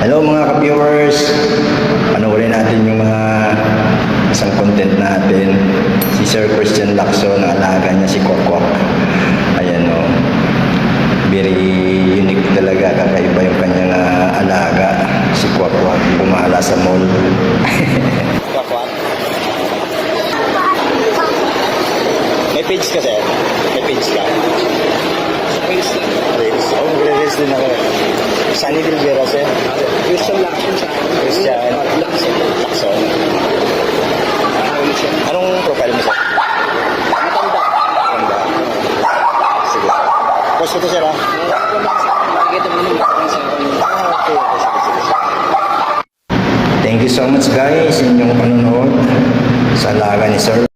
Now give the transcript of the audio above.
Hello mga ka-viewers! Panoorin natin yung mga isang content natin. Si Sir Christian Lacson, ang alaga niya si Kokwak. Ayan o. Very unique talaga. Kakaiba yung kanyang ah, alaga. Si Kokwak. Bumala sa mall. Kokwak? May page ka sir? May page ka? Face lang. Reels. Oh, nagre-reels din ako. Sunny Silvera sir? Christian Lacson sa akin. Christian. Lacson. Lacson. Ano? Anong profile mo sir? Matanda. Ganda. Sige sir. Post ko to sir ah. Akin. Ah, sige. Thank you so much guys sa inyong panonood sa alaga ni Sir